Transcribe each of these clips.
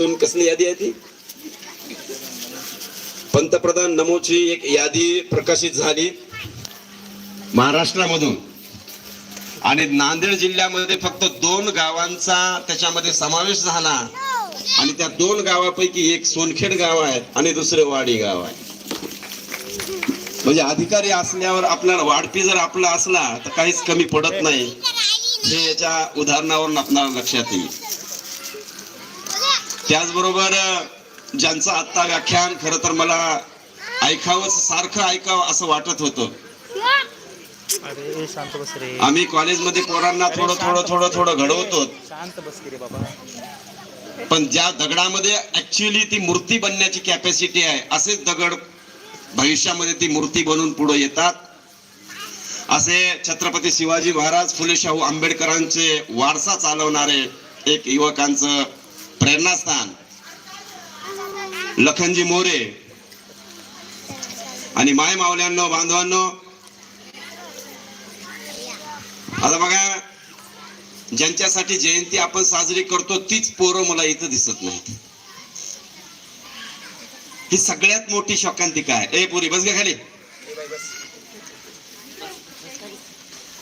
दोन कसली यादी आहे ती पंतप्रधान नमोची एक यादी प्रकाशित झाली. महाराष्ट्रामधून. आणि नांदेड जिल्ह्यामध्ये फक्त दोन गावांचा त्याच्यामध्ये समावेश झाला. आणि त्या दोन गावापैकी एक सोनखेड गाव आहे आणि दुसरे वाडी गाव आहे. म्हणजे अधिकारी असल्यावर आपल्याला वाढपी जर आपला असला तर काहीच कमी पडत नाही. हे याच्या उदाहरणावरून आपल्याला लक्षात येईल. त्याचबरोबर ज्यांचं आत्ता व्याख्यान खर तर मला ऐकावं सारखं ऐकावं असं वाटत होतं. आम्ही कॉलेजमध्ये पोरांना थोडं थोडं थोडं थोडं घडवतो. पण ज्या दगडामध्ये ऍक्च्युली ती मूर्ती बनण्याची कॅपॅसिटी आहे असेच दगड भविष्यामध्ये ती मूर्ती बनून पुढे येतात. असे छत्रपती शिवाजी महाराज फुले शाहू आंबेडकरांचे वारसा चालवणारे एक युवकांचं प्रेरणास्थान. लखनजी मोरे. आणि माय मावल्यांनो बांधवांनो आता बघा ज्यांच्यासाठी जयंती आपण साजरी करतो तीच पोरं मला इथं दिसत नाहीत. ही सगळ्यात मोठी शोकांतिका आहे. ए पुरी बस गे खाली.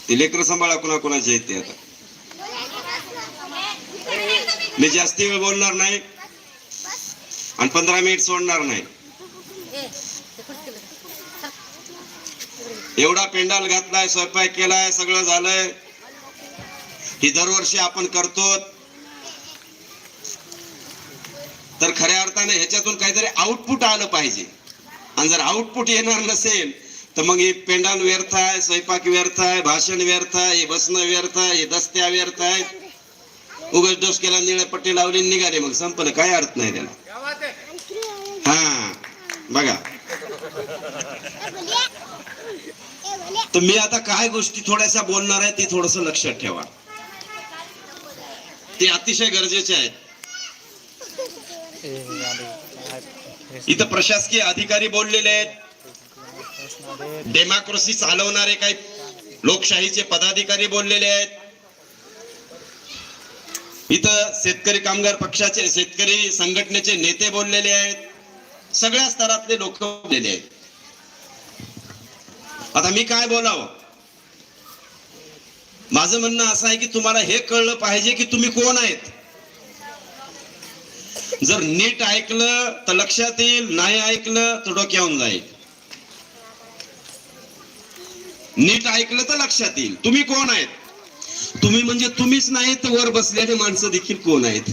ती लेकर सांभाळा कुणा कुणाचे आहेत आता. मी जास्ती वेळ बोलणार नाही. आणि पंधरा मिनिट सोडणार नाही. एवढा पेंडाल घातलाय स्वयंपाक केलाय सगळं झालंय. ही दरवर्षी आपण करतो तर खऱ्या अर्थाने ह्याच्यातून काहीतरी आउटपुट आलं पाहिजे. आणि जर आउटपुट येणार नसेल तर मग हे पेंडाल व्यर्थ आहे स्वयंपाक व्यर्थ आहे भाषण व्यर्थ आहे हे बसणं व्यर्थ आहे हे दस्त्या व्यर्थ आहेत. उगाच डोस केला निळ्या पट्टी लावली निघाले मग. संपलं. काय अर्थ नाही त्याला. हा. बघा. तर मी आता काय गोष्टी थोड्याशा बोलणार आहे ते थोडस लक्षात ठेवा. ते अतिशय गरजेचे आहेत. इथं प्रशासकीय अधिकारी बोललेले आहेत. डेमोक्रेसी चालवणारे काही लोकशाहीचे पदाधिकारी बोललेले आहेत. इथं शेतकरी कामगार पक्षाचे शेतकरी संघटनेचे नेते बोललेले आहेत. सगळ्या स्तरातले लोक बोललेले आहेत. आता मी काय बोलावं? माझं म्हणणं असं आहे की तुम्हाला हे कळलं पाहिजे की तुम्ही कोण आहेत? जर नीट ऐकलं तर लक्षात येईल नाही ऐकलं तर डोक्यावून जाईल. नीट ऐकलं तर लक्षात येईल. तुम्ही कोण आहेत? तुम्ही म्हणजे तुम्हीच नाही तर वर बसलेले माणसं देखील कोण आहेत?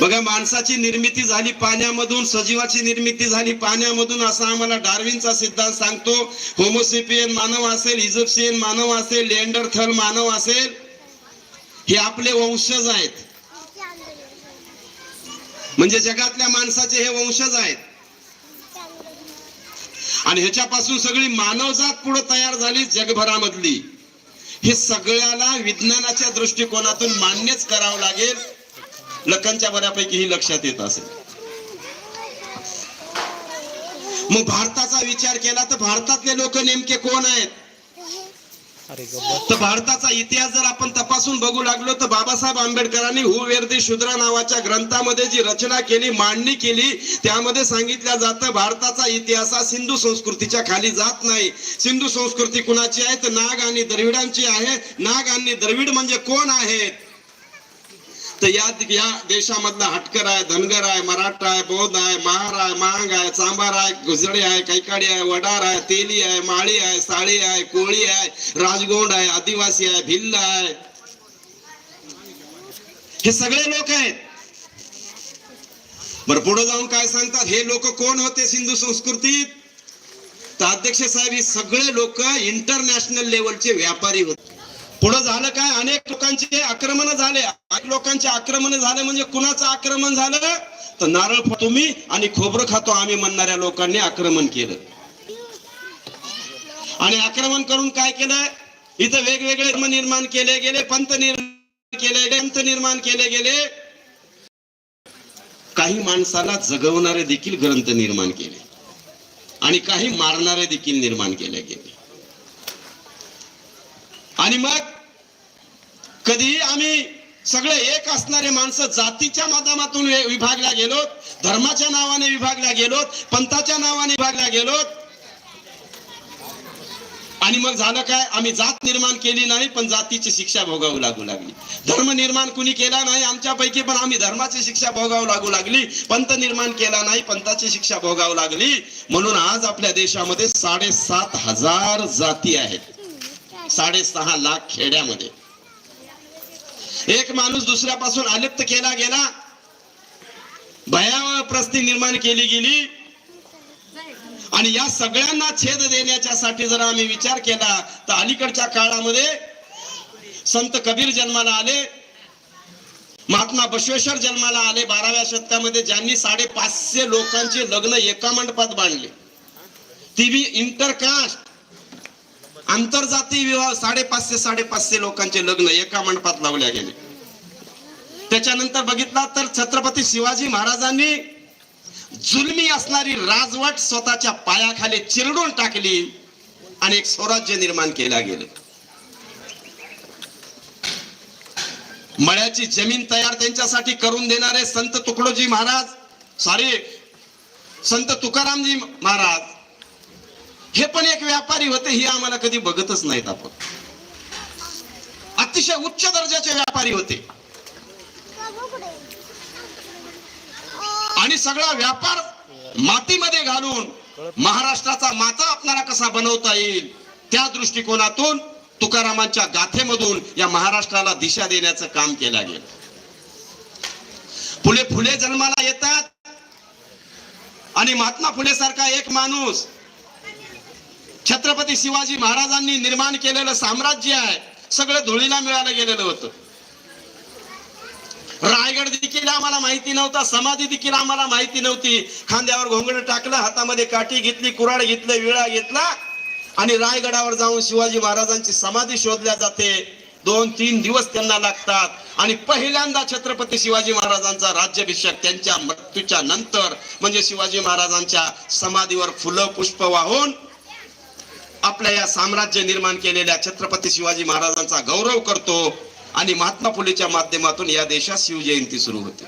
बघा माणसाची निर्मिती झाली पाण्यामधून सजीवाची निर्मिती झाली पाण्यामधून असा आम्हाला डार्विनचा सिद्धांत सांगतो. होमोसिपियन मानव असेल इजिप्शियन मानव असेल लेंडरथल मानव असेल हे आपले वंशज आहेत. म्हणजे जगातल्या माणसाचे हे वंशज आहेत. आणि ह्याच्यापासून सगळी मानवजात पुढे तयार झाली जगभरामधली. हे सगळ्याला विज्ञानाच्या दृष्टिकोनातून मान्यच करावं लागेल. लखनच्या बऱ्यापैकी ही लक्षात येत असेल. मग भारताचा विचार केला तर भारतातले लोक नेमके कोण आहेत? तर भारताचा इतिहास जर आपण तपासून बघू लागलो तर बाबासाहेब आंबेडकरांनी हु वेर्दी शुद्रा नावाच्या ग्रंथामध्ये जी रचना केली मांडणी केली त्यामध्ये सांगितलं जातं भारताचा इतिहास हा सिंधू संस्कृतीच्या खाली जात नाही. सिंधू संस्कृती कुणाची आहे? तर नाग आणि द्रविडांची आहे. नाग आणि द्रविड म्हणजे कोण आहेत? तर या या देशामधला हटकर आहे धनगर आहे मराठा आहे बौद्ध आहे महार आहे मांग आहे चांबार आहे गुजडी आहे कैकाडी आहे वडार आहे तेली आहे माळी आहे साळी आहे कोळी आहे राजगोंड आहे आदिवासी आहे भिल्ल आहे. हे सगळे लोक आहेत. बर पुढे जाऊन काय सांगतात? हे लोक कोण होते सिंधू संस्कृतीत? तर अध्यक्ष साहेब हे सगळे लोक इंटरनॅशनल लेवलचे व्यापारी होते. पुढे झालं काय? अनेक लोकांचे आक्रमण झाले. अनेक लोकांचे आक्रमण झाले म्हणजे कुणाचं आक्रमण झालं? तर नारळ फो- तुम्ही आणि खोबरं खातो आम्ही म्हणणाऱ्या लोकांनी आक्रमण केलं. आणि आक्रमण करून काय केलं? इथं वेगवेगळे धर्म निर्माण केले गेले पंत निर्माण केले ग्रंथ निर्माण केले गेले. काही माणसाला जगवणारे देखील ग्रंथ निर्माण केले. आणि काही मारणारे देखील निर्माण केले गेले. आणि मग कधीही आम्ही सगळे एक असणारे माणसं जातीच्या माध्यमातून विभागल्या गेलोत धर्माच्या नावाने विभागल्या गेलोत पंथाच्या नावाने विभागल्या गेलोत. आणि मग झालं काय? आम्ही जात निर्माण केली नाही पण जातीची शिक्षा भोगावू लागू लागली. धर्म निर्माण कुणी केला नाही आमच्यापैकी पण आम्ही धर्माची शिक्षा भोगावू लागू लागली. पंथ निर्माण केला नाही पंथाची शिक्षा भोगावू लागली. म्हणून आज आपल्या देशामध्ये साडेसात हजार जाती आहेत. साडेसहा लाख खेड्यामध्ये. एक माणूस दुसऱ्यापासून अलिप्त केला गेला भयावह प्रस्ती निर्माण केली गेली. आणि या सगळ्यांना छेद देण्याच्या साठी जर आम्ही विचार केला तर अलीकडच्या काळामध्ये संत कबीर जन्माला आले महात्मा बसवेश्वर जन्माला आले बाराव्या शतकामध्ये ज्यांनी साडेपाचशे लोकांचे लग्न एका मंडपात बांधले. ती बी इंटरकास्ट आंतरजातीय विवाह साडेपाचशे साडेपाचशे लोकांचे लग्न एका मंडपात लावल्या गेले. त्याच्यानंतर बघितला तर छत्रपती शिवाजी महाराजांनी जुलमी असणारी राजवट स्वतःच्या पायाखाली चिरडून टाकली आणि एक स्वराज्य निर्माण केला गेलं. मळ्याची जमीन तयार त्यांच्यासाठी करून देणारे संत तुकडोजी महाराज सॉरी संत तुकारामजी महाराज हे पण एक व्यापारी होते हे आम्हाला कधी बघतच नाहीत आपण. अतिशय उच्च दर्जाचे व्यापारी होते. आणि सगळा व्यापार मातीमध्ये घालून महाराष्ट्राचा माता आपणाला कसा बनवता येईल त्या दृष्टिकोनातून तुकारामांच्या गाथेमधून या महाराष्ट्राला दिशा देण्याचं काम केलं गेलं. फुले फुले जन्माला येतात. आणि महात्मा फुले सारखा एक माणूस छत्रपती शिवाजी महाराजांनी निर्माण केलेलं साम्राज्य आहे. सगळं धुळीला मिळालं गेलेलं होतं. रायगड देखील आम्हाला माहिती नव्हता समाधी देखील आम्हाला माहिती नव्हती. खांद्यावर घोंगड टाकलं हातामध्ये काठी घेतली कुराड घेतलं विळा घेतला आणि रायगडावर जाऊन शिवाजी महाराजांची समाधी शोधल्या जाते. दोन तीन दिवस त्यांना लागतात. आणि पहिल्यांदा छत्रपती शिवाजी महाराजांचा राज्याभिषेक त्यांच्या मृत्यूच्या नंतर म्हणजे शिवाजी महाराजांच्या समाधीवर फुलं पुष्प वाहून आपल्या या साम्राज्य निर्माण केलेल्या छत्रपती शिवाजी महाराजांचा गौरव करतो आणि महात्मा फुलेच्या माध्यमातून या देशात शिवजयंती सुरू होते.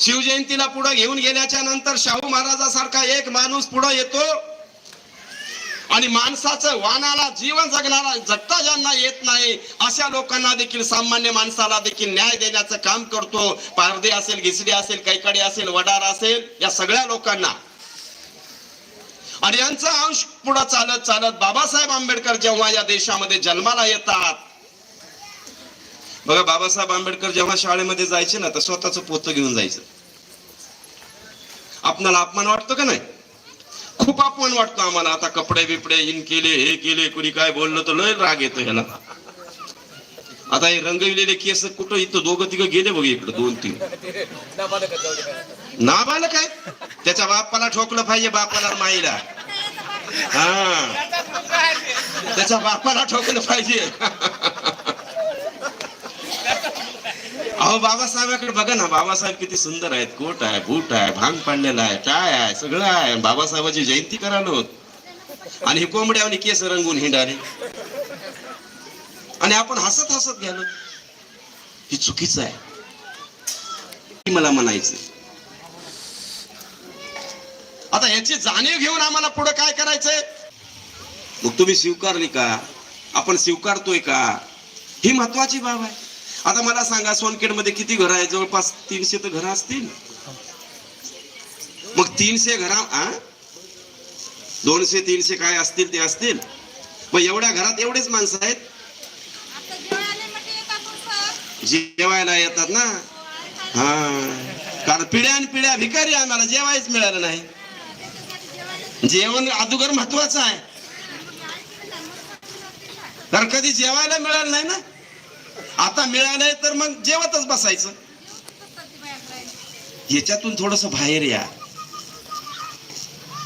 शिवजयंतीला पुढे घेऊन गेल्याच्यानंतर शाहू महाराजासारखा एक माणूस पुढे येतो आणि माणसाचं वानाला जीवन जगणारा जगता ज्यांना येत नाही अशा लोकांना देखील सामान्य माणसाला देखील न्याय देण्याचं काम करतो. पारदे असेल घिसडी असेल कैकडे असेल वडार असेल या सगळ्या लोकांना. आणि यांचा अंश पुढे चालत चालत बाबासाहेब आंबेडकर जेव्हा या देशामध्ये जन्माला येतात बघा बाबासाहेब आंबेडकर जेव्हा शाळेमध्ये जायचे ना तर स्वतःच पोत घेऊन जायचं. आपणाला अपमान वाटतो का नाही? खूप अपमान वाटतो आम्हाला. आता कपडे बिपडे इन केले हे केले कुणी काय बोललं तर लय राग येतो ह्याला. आता हे रंगविलेले केस कुठं इथं दोघं तिघं गेले बघ इकडे दोन तीन. नाबालक आहे त्याच्या बापाला ठोकलं पाहिजे बापाला माईला. हा. त्याच्या बापाला ठोकलं पाहिजे. अहो बाबासाहेबाकडे बघा ना बाबासाहेब किती सुंदर आहेत. कोट आहे बूट आहे भांग पाडलेला आहे टाय आहे सगळं आहे. बाबासाहेबाची जयंती करायला होत. आणि ही कोंबड्यावनी केस रंगून हिंडाले. आणि आपण हसत हसत गेलो. ही चुकीचं आहे. मला म्हणायचं आता याची जाणीव घेऊन आम्हाला पुढे काय करायचंय? मग तुम्ही स्वीकारली का? आपण स्वीकारतोय का? ही महत्वाची बाब आहे. आता मला सांगा सोनखेडमध्ये किती घर आहे जवळपास तीनशे तर घरं असतील. मग तीनशे घरा आ? दोनशे तीनशे काय असतील ते असतील. मग एवढ्या घरात एवढेच माणसं आहेत. जेवायला येतात ना? हा. कारण पिढ्यान पिढ्या भिकारी आम्हाला जेवायच मिळालं नाही. जेवण अगोदर महत्वाचं आहे. कारण कधी जेवायला मिळालं नाही ना? आता मिळालंय तर मग जेवतच बसायचं. याच्यातून थोडस बाहेर या.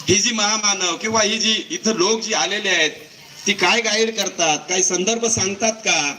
ही जी महामानव किंवा ही जी इथं लोक जी आलेले आहेत ती काय गाईड करतात? काही संदर्भ सांगतात का?